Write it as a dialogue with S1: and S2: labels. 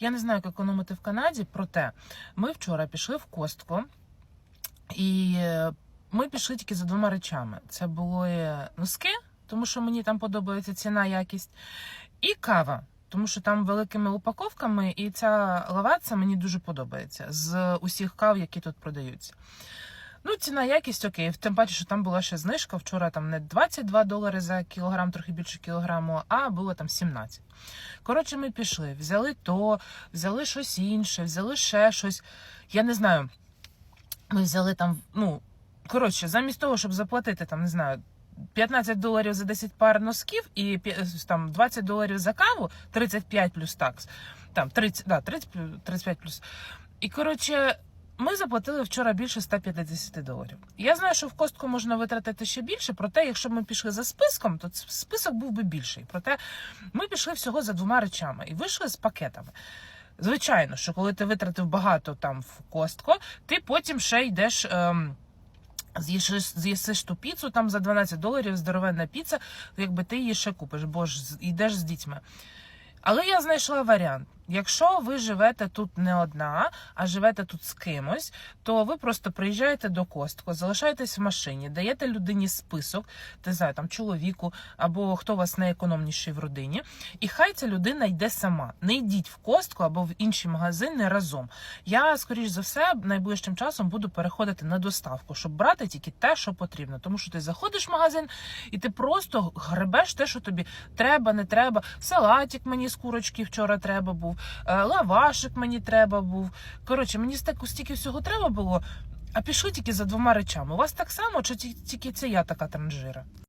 S1: Я не знаю, як економити в Канаді, проте ми вчора пішли в костку, і е, ми пішли тільки за двома речами: це були носки, тому що мені там подобається ціна, якість, і кава. Тому що там великими упаковками, і ця лаваца мені дуже подобається з усіх кав, які тут продаються. Ну, ціна якість окей. Тим паче, що там була ще знижка. Вчора там не 22 долари за кілограм, трохи більше кілограму, а було там 17. Коротше, ми пішли, взяли то, взяли щось інше, взяли ще щось. Я не знаю. Ми взяли там, ну, коротше, замість того, щоб заплатити там, не знаю. 15 доларів за 10 пар носків і там 20 доларів за каву, 35 плюс такс. Там 30, да, 30, 35 плюс. І коротше, ми заплатили вчора більше 150 доларів. Я знаю, що в костку можна витратити ще більше, проте, якщо ми пішли за списком, то список був би більший. Проте ми пішли всього за двома речами і вийшли з пакетами. Звичайно, що коли ти витратив багато там в костку, ти потім ще йдеш. Ем, з'їсиш ту піцу там за 12 доларів, здоровенна піца, якби ти її ще купиш, бо ж йдеш з дітьми. Але я знайшла варіант. Якщо ви живете тут не одна, а живете тут з кимось, то ви просто приїжджаєте до костку, залишаєтесь в машині, даєте людині список, не знаю, там чоловіку або хто у вас найекономніший в родині, і хай ця людина йде сама. Не йдіть в костку або в інші магазини разом. Я, скоріш за все, найближчим часом буду переходити на доставку, щоб брати тільки те, що потрібно. Тому що ти заходиш в магазин і ти просто гребеш те, що тобі треба, не треба. Салатик мені з курочки вчора треба був, лавашик мені треба був. Коротше, мені стільки всього треба було. А пішли тільки за двома речами. У вас так само, чи тільки це я така транжира?